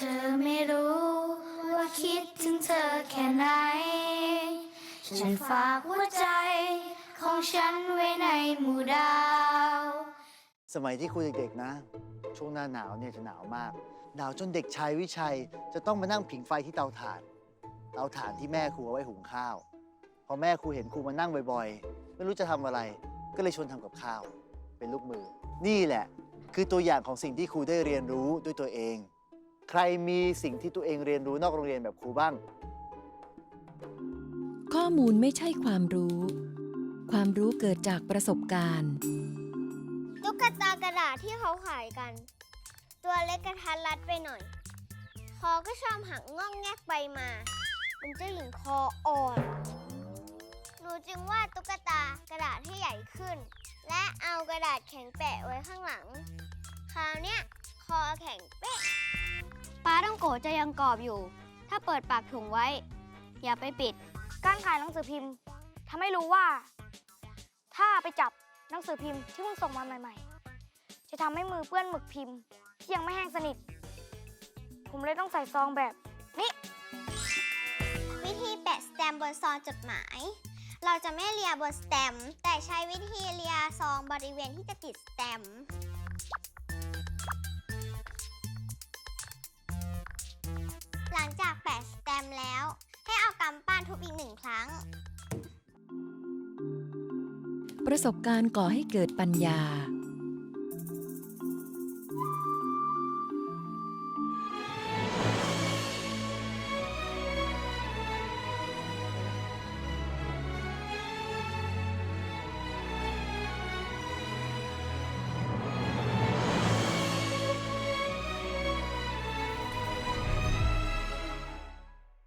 เธอไม่รู้ว่าคิดถึงเธอแค่ไหน ฉันฝากหัวใจของฉันไว้ในหมู่ดาว สมัยที่ครูเด็กๆนะ ช่วงหน้าหนาวเนี่ยจะหนาวมาก หนาวจนเด็กชายวิชัย จะต้องมานั่งผิงไฟที่เตาถ่าน เตาถ่านที่แม่ครูเอาไว้หุงข้าว พอแม่ครูเห็นครูมานั่งบ่อยๆ ไม่รู้จะทำอะไร ก็เลยชวนทำกับข้าว เป็นลูกมือ นี่แหละ คือตัวอย่างของสิ่งที่ครูได้เรียนรู้ด้วยตัวเอง ใครมีสิ่งที่ตัวเองเรียนรู้นอกโรงเรียนแบบครูบ้าง ข้อมูลไม่ใช่ความรู้ ความรู้เกิดจากประสบการณ์ ตุ๊กตากระดาษที่เขาขายกัน ตัวเล็กกระทัดรัดไปหน่อย คอก็ชอบหักงอกแงกไปมาเป็นเจ้าหญิงคออ่อน หนูจึงวาดตุ๊กตากระดาษให้ใหญ่ขึ้น และเอากระดาษแข็งแปะไว้ข้างหลัง คราวเนี้ยคอแข็งเป๊ะป้า ต้องโกจะยังกรอบอยู่ ถ้าเปิดปากถุงไว้ อย่าไปปิด การขายหนังสือพิมพ์ทำให้รู้ว่า ถ้าไปจับหนังสือพิมพ์ที่เพิ่งส่งมาใหม่ ๆ จะทำให้มือเปื้อนหมึกพิมพ์ที่ยังไม่แห้งสนิท ผมเลยต้องใส่ซองแบบนี้วิธีแปะสแตมป์บนซองจดหมาย เราจะไม่เลียบนสแตมป์แต่ใช้วิธีเลียซองบริเวณที่จะติดสแตมป์ ทุบอีกหนึ่งครั้ง ประสบการณ์ก่อให้เกิดปัญญา